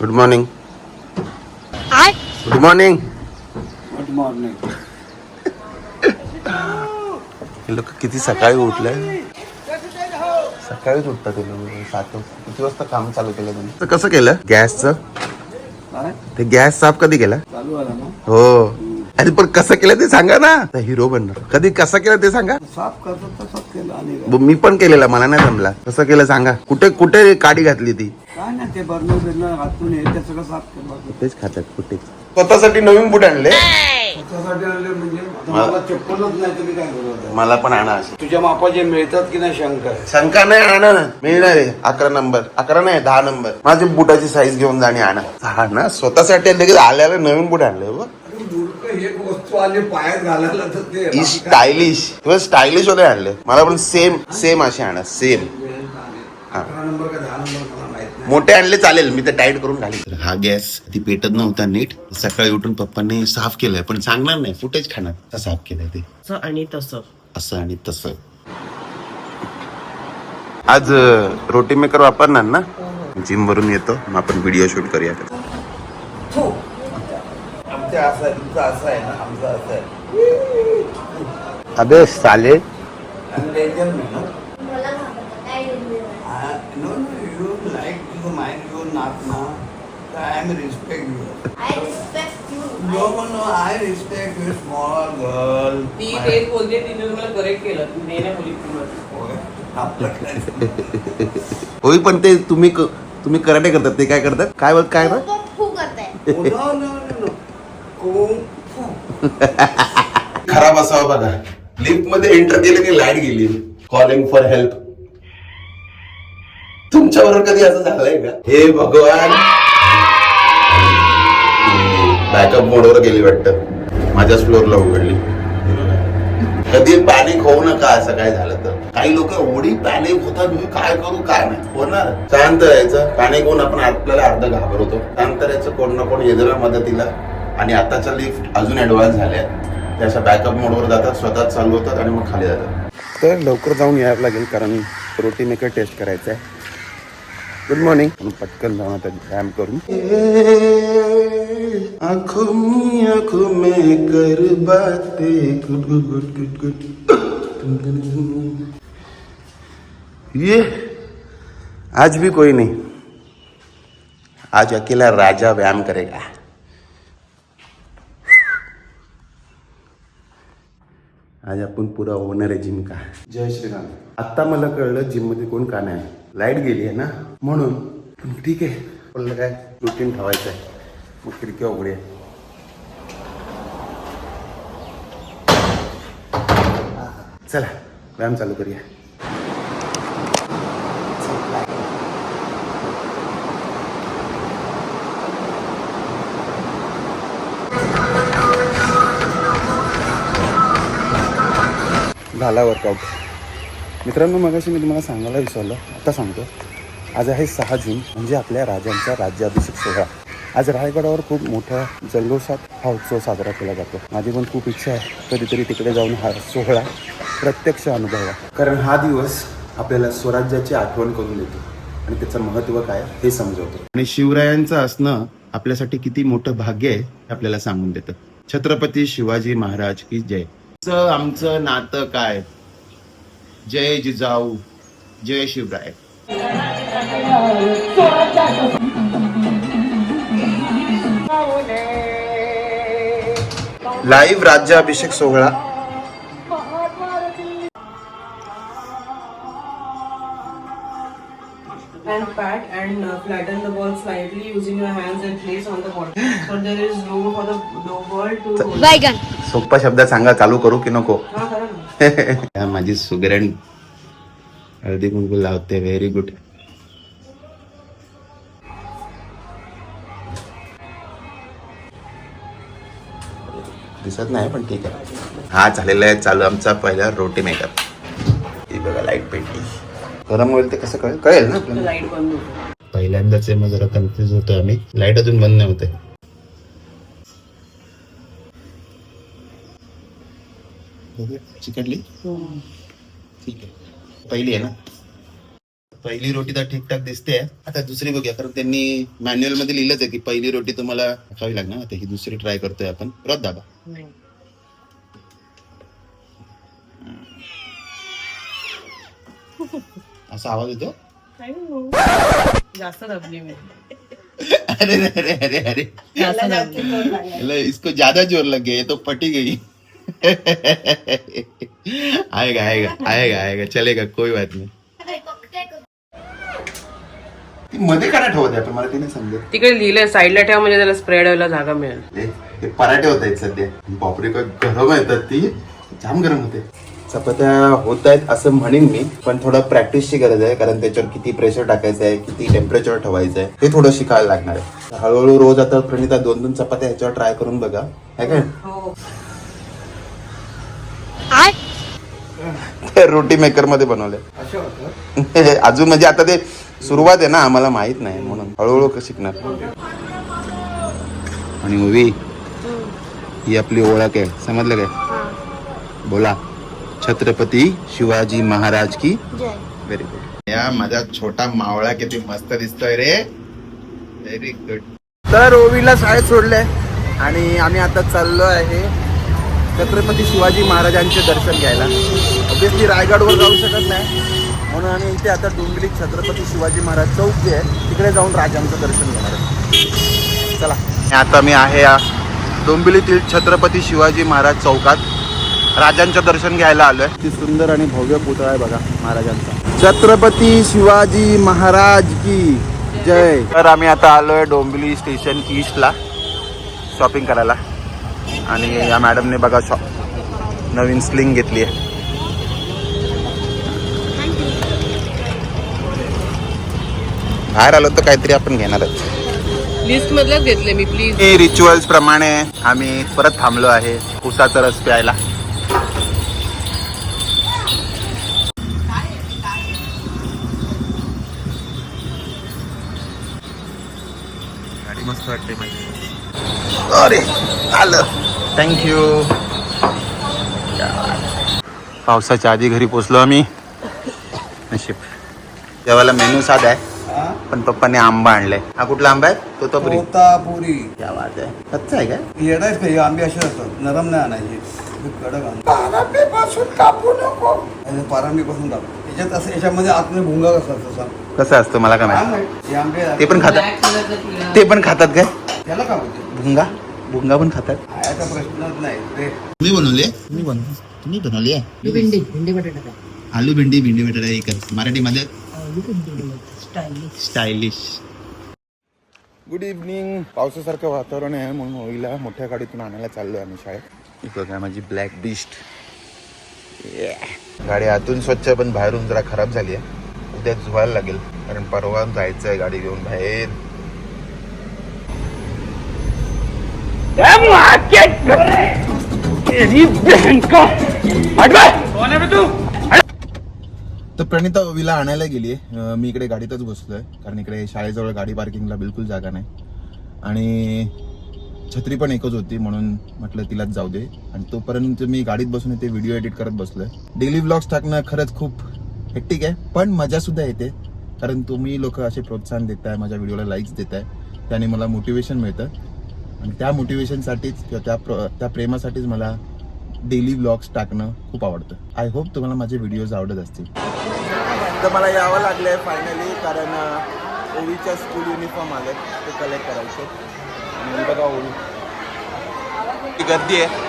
Good morning good morning good morning लोक किती सकाळी उठले? सकाळीच उठतात ते लोक सात वाजता. किती वाजता काम चालू केलं तुम्ही? तर कसं केलं? गॅसचं? काय? ते गॅस साफ कधी केला? चालू आला ना. हो. अरे पण कसं केलं ते सांगा ना. हिरो बनणार. कधी कसं केलं ते सांगा. साफ करतो मी पण केलेला मला नाही जमला. कसं केलं सांगा. कुठे कुठे काडी घातली ती? काय नाही ते बर्नर बिर्नर घातून हे ते सगळं साफ केलं बाकी. कुठेच खातात कुठेच स्वतःसाठी नवीन बूट आणले? आणले म्हणजे आता मला चप्पलच नाही तुम्ही काय करू आता? मला पण आणा असे. तुझ्या मापाचे मिळतात की नाही शंका आहे शंका नाही आणा ना. मिळणार आहे. अकरा नंबर. अकरा नाही दहा नंबर. माझी बुटाची साईज घेऊन जाणे आणा हा ना. स्वतःसाठी लगेच आल्याला नवीन बुट आणले हो. अरे मूर्ख, एक वस्तू आली पायात घालायला तर ते बाकी काय? स्टायलिश तुला स्टायलिश वगैरे आणले. मला पण सेम सेम असे आणा. सेम अकरा नंबर का दहा नंबर? मोठे आणले चालेल मी ते टाईट करून घालेल हा गॅस ती पेटत नव्हता नीट. सकाळी उठून पप्पांनी साफ केलंय पण सांगणार नाही फुटेज खाणार. तर साफ केलंय ते. असं आणि तसं. असं आणि तसं. आज रोटी मेकर वापरणार ना? जिम वरून येतो मग आपण व्हिडिओ शूट करूया. आमच्या असं आहे तुमचं असं आहे ना आमचं असं आहे. अबे साले आणि danger नाही ना मला घाबरतं काय Ah, no, no, you like mind your not now. I am respect you. I respect you No, no, I respect you, small girl. ती My- तेच बोलते तिने मला करेक्ट केलं नाही बोलली तुला होय. आपलं काय? होई पण ते तुम्ही क- तुम्ही कराटे करतात ते काय करतात काय बघ काय फू Oh, no, no, no, no. Kung fu. खराब असावा बघा लिफ्टमध्ये एंटर केले की लाइट गेली कॉलिंग फॉर हेल्प तुमच्याबरोबर कधी असं झालंय का? हे भगवान! बॅकअप मोडवर गेली वाटतं. माझ्याच फ्लोअरला उघडली. कधी पॅनिक होऊ नका असं काय झालं तर. काही लोक एवढी पॅनिक होतात मी काय करू काय नाही. होणार शांत राहायचं. पॅनिक होऊन आपण आपल्याला अर्ध घाबरवतो शांत राहायचं. कोण ना कोण येतं मदतीला. आणि आताच्या लिफ्ट अजून ऍडव्हान्स झाल्या त्या अशा बॅकअप मोडवर जातात स्वतःच चालू होतात आणि मग खाली जातात. तर लवकर जाऊन यायला लागेल कारण रोटी मेकर टेस्ट करायचं आहे. गुड मॉर्निंग हम पटकन जाना था व्यायाम करूँ। आँखों में आँखों में कर बातें। Good good good good good. ये आज भी कोई नहीं। आज अकेला राजा व्यायाम करेगा। आज आपण पुरा होणार आहे जिम का? जय श्रीराम. आत्ता मला कळलं जिममध्ये कोण का नाही लाइट गेली आहे ना? म्हणून. ठीक आहे. बोललं काय? रुटीन ठेवायचं आहे. मग खिडक्या उघडी चला व्यायाम चालू करूया. झाला वर्कआउट मित्रांनो मगाशी मी तुम्हाला सांगायला विसरलो. आता सांगतो. आज आहे सहा जून म्हणजे आपल्या राजांचा राज्याभिषेक सोहळा. आज रायगडावर खूप मोठ्या जल्लोषात हा उत्सव साजरा केला जातो. माझी पण खूप इच्छा आहे कधीतरी तिकडे जाऊन हा सोहळा प्रत्यक्ष अनुभवा कारण हा दिवस आपल्याला स्वराज्याची आठवण करून देतो. आणि त्याचं महत्त्व काय हे समजवतो. आणि शिवरायांचं असणं आपल्यासाठी किती मोठं भाग्य आहे हे आपल्याला सांगून देतं. छत्रपती शिवाजी महाराज की जय. आमचं आमचं नातं काय जय जिजाऊ जय शिवराय लाईव्ह राज्याभिषेक सोहळा and pat and uh, flatten the ball slightly using your hands and place on the ball. So there is room for the, the ball to. बैगन सोप्या शब्दात सांगा चालू करू की नको? हा. माझी सुगरण हळदी कुंकू लावते. व्हेरी गुड दिसत नाही पण ठीक आहे. हा झालेला आहे. चालू आमचा पहिला रोटी मेकअप ही बघा लाइट पेटली गरम होईल ते कसं कळेल? कळेल ना आपल्याला? लाइट बंद होतो. पहिल्यांदाच आहे मग जरा कन्फ्युज होतो आम्ही. लाइट अजून बंद नाही होते चिकटली? ठीक आहे. पहिली आहे ना? पहिली रोटी तर ठीकठाक दिसते आता दुसरी बघूया कारण त्यांनी मॅन्युअलमध्ये लिहिलंच आहे की पहिली रोटी तुम्हाला खावी लागणार. आता ही दुसरी ट्राय करतोय आपण. परत दाबा. असा आवाज येतो? जास्त दबली मी. अरे अरे अरे अरे. इसको ज्यादा जोर लग गया ये तो फटी गई. आएगा आएगा आएगा आएगा चलेगा कोई बात नहीं। ती मध्ये का नाही ठेवत आहे? आपण मला ते नाही समजत. तिकडे लिहिलंय साईडला ठेवा म्हणजे त्याला स्प्रेड व्हायला जागा मिळेल. हे हे पराठे होत आहेत सध्या. बापरे का गरम येतात ती. जाम गरम होते. चपात्या होत आहेत असं म्हणेन मी पण थोडं प्रॅक्टिसची गरज आहे कारण त्याच्यावर किती प्रेशर टाकायचं आहे किती टेम्परेचर ठेवायचं आहे हे थोडं शिकायला लागणार आहे. हळूहळू रोज आता प्रणिता दोन दोन चपात्या ह्याच्यावर ट्राय करून बघा. है काय रोटी मेकरमध्ये बनवले होतं अजून म्हणजे आता ते सुरुवात आहे ना आम्हाला माहीत नाही म्हणून. हळूहळू शिकणार. आणि मूवी ही आपली ओळख आहे. समजलं काय? बोला. छत्रपती शिवाजी महाराज की जय. व्हेरी गुड या माझा छोटा मावळा किती मस्त दिसतोय रे. व्हेरी गुड तर ओवीला शाळेत सोडलंय. आणि आम्ही आता चाललो आहे छत्रपती शिवाजी महाराजांचे दर्शन घ्यायला. ऑब्व्हियसली रायगडवर जाऊ शकत नाही. म्हणून आम्ही इथे आता डोंगरी छत्रपती शिवाजी महाराज चौक जे आहे तिकडे जाऊन राजांचं दर्शन घेणार आहे चला. आता मी आहे या डोंबिवलीतील छत्रपती शिवाजी महाराज चौकात. राजांचं दर्शन घ्यायला आलोय. ती सुंदर आणि भव्य पुतळा आहे बघा महाराजांचा. छत्रपती शिवाजी महाराज की जय. तर आम्ही आता आलोय डोंबिवली स्टेशन ईस्टला शॉपिंग करायला. आणि या मॅडमने बघा शॉप नवीन स्लिंग घेतली आहे. बाहेर आलो तर काहीतरी आपण घेणारच लिस्ट घेतले मी प्लीज रिच्युअल्स प्रमाणे आम्ही परत थांबलो आहे उसाचा रस प्यायला. गाडी मस्त वाटते माझी. अरे आलं. थँक्यू पावसाच्या आधी घरी पोचलो आम्ही. नशीब. जेवायला मेनू साधा आहे. हा? पण पप्पाने आंबा आणलाय. हा कुठला आंबा आहे? तो तो तोतापुरी. क्या बात आहे. कच्चा आहे येडायच काही आंबे असे असतात. नरम नाही आणायचे. हे कडक आण पारंबीपासून कापू नको. पारंबीपासून कापू. याच्यात असं याच्यामध्ये आतमध्ये भुंगा कसा असतो सांग. कसं असतं मला काय माहिती? हे आंबे ते पण खातात. ते पण खातात काय? त्याला का होते भुंगा? भुंगा पण खातात? खायचा प्रश्नच नाही. ते तुम्ही बनवले? तुम्ही बनव तुम्ही बनवली आहे? भेंडी भेंडी बटाटा. आलू भेंडी भेंडी बटाटा एकच मराठीमध्ये? स्टायलिश गुड इव्हनिंग पावसासारखं वातावरण आहे म्हणून होईला मोठ्या गाडीतून आणायला चाललोय आम्ही शाळेत. ही बघा माझी ब्लॅक बिस्ट गाडी आतून स्वच्छ पण बाहेरून जरा खराब झाली आहे. उद्या धुवायला लागेल कारण परवा जायचं आहे गाडी घेऊन बाहेर. तर प्रणिता विला आणायला गेली आहे मी इकडे गाडीतच बसलोय. कारण इकडे शाळेजवळ गाडी पार्किंगला बिलकुल जागा नाही. आणि छत्री पण एकच होती म्हणून म्हटलं तिलाच जाऊ दे. आणि तोपर्यंत मी गाडीत बसून इथे व्हिडिओ एडिट करत बसलोय. डेली ब्लॉग्स टाकणं खरंच खूप हेक्टिक आहे पण मजा सुद्धा येते. कारण तुम्ही लोक असे प्रोत्साहन देताय माझ्या व्हिडिओला लाईक्स देताय. त्याने मला मोटिवेशन मिळतं. आणि त्या मोटिवेशनसाठीच किंवा त्या प्र त्या प्रेमासाठीच मला डेली ब्लॉग्स टाकणं खूप आवडतं. आय होप तुम्हाला माझे व्हिडिओज आवडत असतील. तर मला यावं लागलंय फायनली कारण ओवीच्या स्कूल युनिफॉर्म आले ते कलेक्ट करायचे. आणि बघा ओवी. ती गर्दी आहे.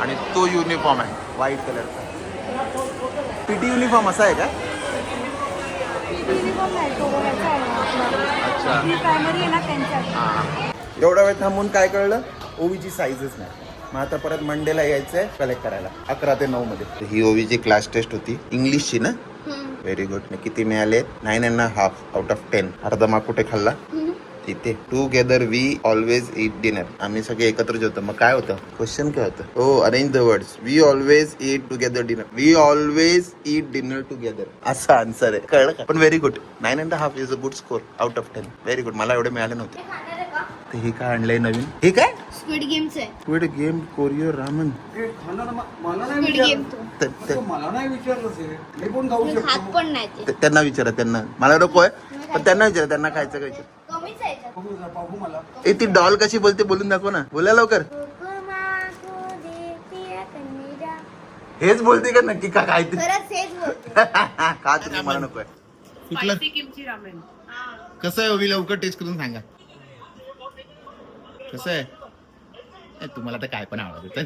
आणि तो युनिफॉर्म आहे व्हाईट कलरचा पीटी युनिफॉर्म असा आहे का? अच्छा. आहे एवढा वेळ थांबून काय कळलं? ओवीची साईजच नाही. मग आता परत मंडेला यायचंय कलेक्ट करायला अकरा ते नऊ मध्ये. ही ओवीची क्लास टेस्ट होती इंग्लिशची ना? व्हेरी गुड किती मिळाले? Nine and half out of ten अर्धा मार्क कुठे खाल्ला? तिथे. Together we always eat dinner आम्ही सगळे एकत्र जेवतो मग काय होतं? क्वेश्चन काय होतं? हो arrange the words we always eat together dinner we always eat dinner together असा आन्सर आहे. कळलं का? पण very good nine and half is a good score out of ten very good मला एवढे मिळाले नव्हते. ते हे काय आणलंय नवीन? हे काय? स्क्विड गेमच आहे. स्क्विड गेम कोरियो रामन हे खाणं ना- मला नाही स्क्विड गेम विचारलं तो त- त- तो मला नाही विचारलं ते. मी पण खाऊ मी खात शकतो पण नाही ते. त- त्यांना विचारा त्यांना. मला नको आहे पण त्यांना विचारा त्यांना खायचं काय कमीच आहे याच्यात. बघू जरा, पाहू मला. ए ती डॉल कशी बोलते बोलून दाखव ना. बोला लवकर. हेच बोलते का नक्की का काय ते? खरंच हेच बोलते. का तुम्ही मला नको आहे. कसं आहे ओवी? लवकर टेस्ट करून सांगा. कसं आहे? तुम्हाला तर काय पण आवडत.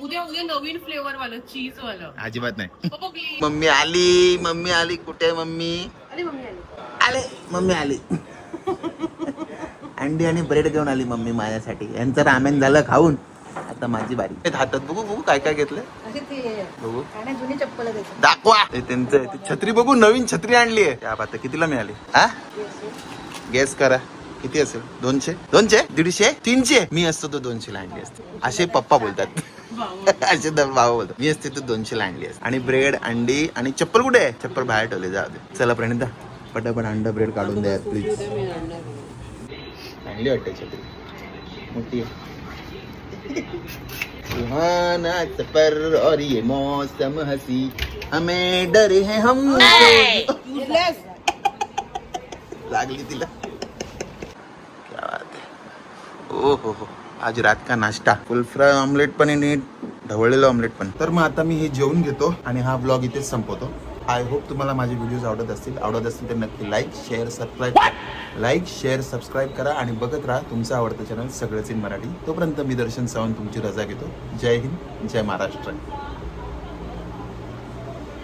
उद्या उद्या नवीन फ्लेवर वालं चीज वालं. अजिबात नाही. मम्मी आली मम्मी आली. कुठे मम्मी? आली आले. मम्मी आली. अंडी आणि ब्रेड घेऊन आली मम्मी माझ्यासाठी. यांचं रामेन झालं खाऊन. आता माझी बारी. हातात. बघू बघू काय काय ती बघू. चप्पल दाखवा. ते त्यांचं आहे. ती छत्री बघू नवीन छत्री आणली आहे. कितीला मिळाली? हा? गेस करा. किती असेल? दोनशे? दोनशे? दीडशे? तीनशे? मी असतो तो दोनशे ला आणली असते. असे पप्पा बोलतात. असे तर भाऊ बोलतात. मी असते तो दोनशे ला आणली असते. आणि ब्रेड अंडी आणि चप्पल कुठे आहे? चप्पल बाहेर ठेवले जाऊ दे. चला प्रणिता पटापट अंडा ब्रेड काढून द्या प्लीज चांगली वाटते छत्री. मोठी आहे. सुहाना सफर और ये मौसम हसी. हमें डर है हम लागली तिला क्या बात है ओ हो हो. आज रात का नाश्ता. फुल फ्राय ऑमलेट पण आहे नीट. ढवळलेलं ऑमलेट पण. तर मग आता मी हे जेवून घेतो आणि हा ब्लॉग इथेच संपवतो. आय होप तुम्हाला माझे व्हिडिओज आवडत असतील. आवडत असतील तर नक्की like share subscribe like share subscribe करा आणि बघत राहा तुमचं आवडतं चॅनल सगळंच इन मराठी. तोपर्यंत मी दर्शन सावंत तुमची रजा घेतो. जय हिंद जय महाराष्ट्र.